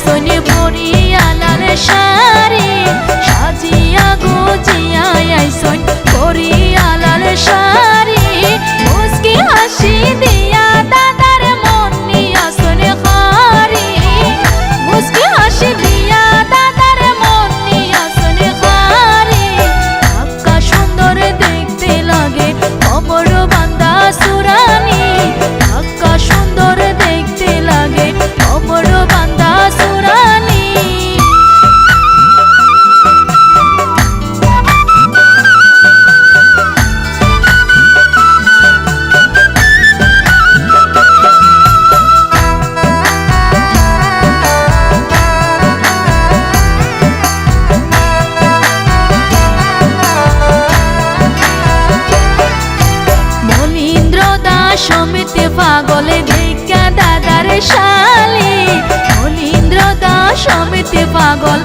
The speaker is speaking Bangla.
পিছনে ভরি আলার সা সদা সমিতি পাগলে ভিক্ষা দাদারে শালি। মনীন্দ্র দাস সমিতি পাগল